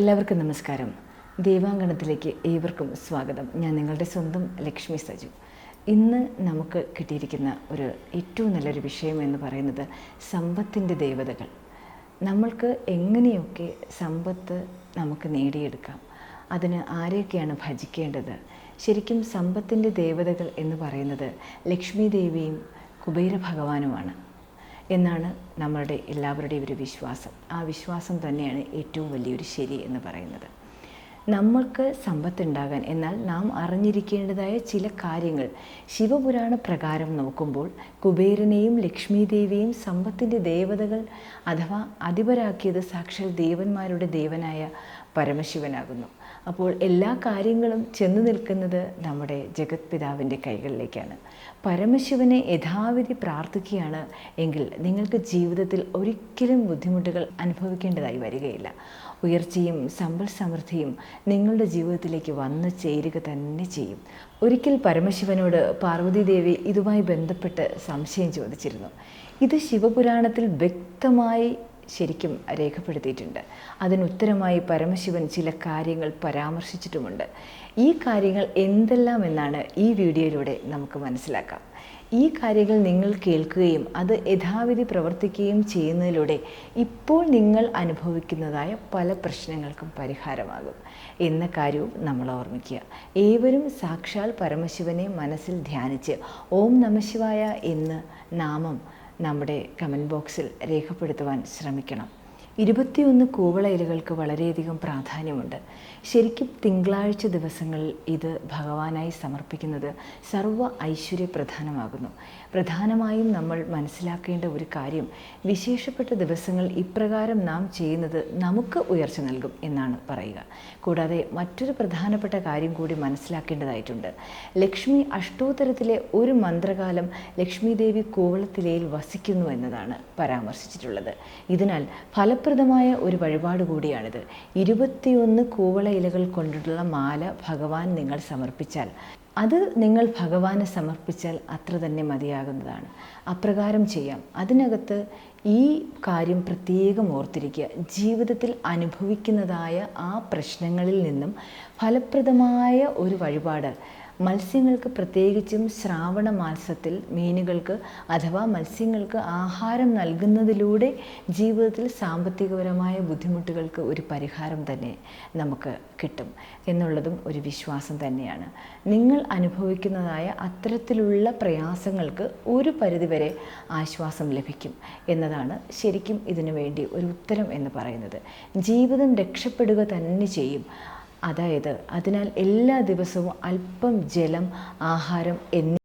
എല്ലാവർക്കും നമസ്കാരം. ദൈവാങ്കണത്തിലേക്ക് ഏവർക്കും സ്വാഗതം. ഞാൻ നിങ്ങളുടെ സ്വന്തം ലക്ഷ്മി സജു. ഇന്ന് നമുക്ക് കിട്ടിയിരിക്കുന്ന ഒരു ഏറ്റവും നല്ലൊരു വിഷയം എന്ന് പറയുന്നത് സമ്പത്തിന്റെ ദേവതകൾ. നമ്മൾക്ക് എങ്ങനെയൊക്കെ സമ്പത്ത് നമുക്ക് നേടിയെടുക്കാം? അതിന് ആരെയൊക്കെയാണ് ഭജിക്കേണ്ടത്? ശരിക്കും സമ്പത്തിന്റെ ദേവതകൾ എന്ന് പറയുന്നത് ലക്ഷ്മി ദേവിയും കുബേര ഭഗവാനുമാണ്. എന്നാണ് നമ്മളുടെ എല്ലാവരുടെയും ഒരു വിശ്വാസം. ആ വിശ്വാസം തന്നെയാണ് ഏറ്റവും വലിയൊരു ശരി എന്ന് പറയുന്നത്. നമ്മൾക്ക് സമ്പത്തുണ്ടാകാൻ എന്നാൽ നാം അറിഞ്ഞിരിക്കേണ്ടതായ ചില കാര്യങ്ങൾ. ശിവപുരാണ പ്രകാരം നോക്കുമ്പോൾ കുബേരനെയും ലക്ഷ്മി ദേവിയും സമ്പത്തിന്റെ ദേവതകൾ അഥവാ അധിപരാക്കിയത് സാക്ഷാൽ ദേവന്മാരുടെ ദേവനായ പരമശിവനാകുന്നു. അപ്പോൾ എല്ലാ കാര്യങ്ങളും ചെന്നു നിൽക്കുന്നത് നമ്മുടെ ജഗത് പിതാവിന്റെ കൈകളിലേക്കാണ്. പരമശിവനെ യഥാവിധി പ്രാർത്ഥിക്കുകയാണ് എങ്കിൽ നിങ്ങൾക്ക് ജീവിതത്തിൽ ഒരിക്കലും ബുദ്ധിമുട്ടുകൾ അനുഭവിക്കേണ്ടതായി വരികയില്ല. ഉയർച്ചയും സമ്പൽ സമൃദ്ധിയും നിങ്ങളുടെ ജീവിതത്തിലേക്ക് വന്നു ചേരുക തന്നെ ചെയ്യും. ഒരിക്കൽ പരമശിവനോട് പാർവതീദേവി ഇതുമായി ബന്ധപ്പെട്ട് സംശയം ചോദിച്ചിരുന്നു. ഇത് ശിവപുരാണത്തിൽ വ്യക്തമായി ശരിക്കും രേഖപ്പെടുത്തിയിട്ടുണ്ട്. അതിനുത്തരമായി പരമശിവൻ ചില കാര്യങ്ങൾ പരാമർശിച്ചിട്ടുമുണ്ട്. ഈ കാര്യങ്ങൾ എന്തെല്ലാം എന്നാണ് ഈ വീഡിയോയിലൂടെ നമുക്ക് മനസ്സിലാക്കാം. ഈ കാര്യങ്ങൾ നിങ്ങൾ കേൾക്കുകയും അത് യഥാവിധി പ്രവർത്തിക്കുകയും ചെയ്യുന്നതിലൂടെ ഇപ്പോൾ നിങ്ങൾ അനുഭവിക്കുന്നതായ പല പ്രശ്നങ്ങൾക്കും പരിഹാരമാകും. എന്ന കാര്യവും നമ്മൾ ഓർമ്മിക്കുക. ഏവരും സാക്ഷാൽ പരമശിവനെ മനസ്സിൽ ധ്യാനിച്ച് ഓം നമശിവായ എന്ന് നാമം നമ്മുടെ കമന്റ് ബോക്സിൽ രേഖപ്പെടുത്തുവാൻ ശ്രമിക്കണം. ഇരുപത്തിയൊന്ന് കൂവള ഇലകൾക്ക് വളരെയധികം പ്രാധാന്യമുണ്ട്. ശരിക്കും തിങ്കളാഴ്ച ദിവസങ്ങളിൽ ഇത് ഭഗവാനായി സമർപ്പിക്കുന്നത് സർവ ഐശ്വര്യപ്രധാനമാകുന്നു. പ്രധാനമായും നമ്മൾ മനസ്സിലാക്കേണ്ട ഒരു കാര്യം വിശേഷപ്പെട്ട ദിവസങ്ങൾ ഇപ്രകാരം നാം ചെയ്യുന്നത് നമുക്ക് ഉയർച്ച നൽകും എന്നാണ് പറയുക. കൂടാതെ മറ്റൊരു പ്രധാനപ്പെട്ട കാര്യം കൂടി മനസ്സിലാക്കേണ്ടതായിട്ടുണ്ട്. ലക്ഷ്മി അഷ്ടോത്തരത്തിലെ ഒരു മന്ത്രകാലം ലക്ഷ്മി ദേവി കൂവളത്തിലയിൽ വസിക്കുന്നു എന്നതാണ് പരാമർശിച്ചിട്ടുള്ളത്. ഇതിനാൽ ഫലപ്രദമായ ഒരു വഴിപാട് കൂടിയാണിത്. ഇരുപത്തിയൊന്ന് കൂവള ഇലകൾ കൊണ്ടുള്ള മാല ഭഗവാൻ നിങ്ങൾ സമർപ്പിച്ചാൽ അത് നിങ്ങൾ ഭഗവാന് സമർപ്പിച്ചാൽ അത്ര തന്നെ മതിയാകുന്നതാണ്. അപ്രകാരം ചെയ്യാം. അതിനകത്ത് ഈ കാര്യം പ്രത്യേകം ഓർത്തിരിക്കുക. ജീവിതത്തിൽ അനുഭവിക്കുന്നതായ ആ പ്രശ്നങ്ങളിൽ നിന്നും ഫലപ്രദമായ ഒരു വഴിപാട് മത്സ്യങ്ങൾക്ക് പ്രത്യേകിച്ചും ശ്രാവണ മാസത്തിൽ മീനുകൾക്ക് അഥവാ മത്സ്യങ്ങൾക്ക് ആഹാരം നൽകുന്നതിലൂടെ ജീവിതത്തിൽ സാമ്പത്തികപരമായ ബുദ്ധിമുട്ടുകൾക്ക് ഒരു പരിഹാരം തന്നെ നമുക്ക് കിട്ടും എന്നുള്ളതും ഒരു വിശ്വാസം തന്നെയാണ്. നിങ്ങൾ അനുഭവിക്കുന്നതായ അത്തരത്തിലുള്ള പ്രയാസങ്ങൾക്ക് ഒരു പരിധിവരെ ആശ്വാസം ലഭിക്കും എന്നതാണ് ശരിക്കും ഇതിനു വേണ്ടി ഒരു ഉത്തരം എന്ന് പറയുന്നത്. ജീവിതം രക്ഷപ്പെടുക തന്നെ ചെയ്യും. അതായത് അതിനാൽ എല്ലാ ദിവസവും അല്പം ജലം ആഹാരം എന്നീ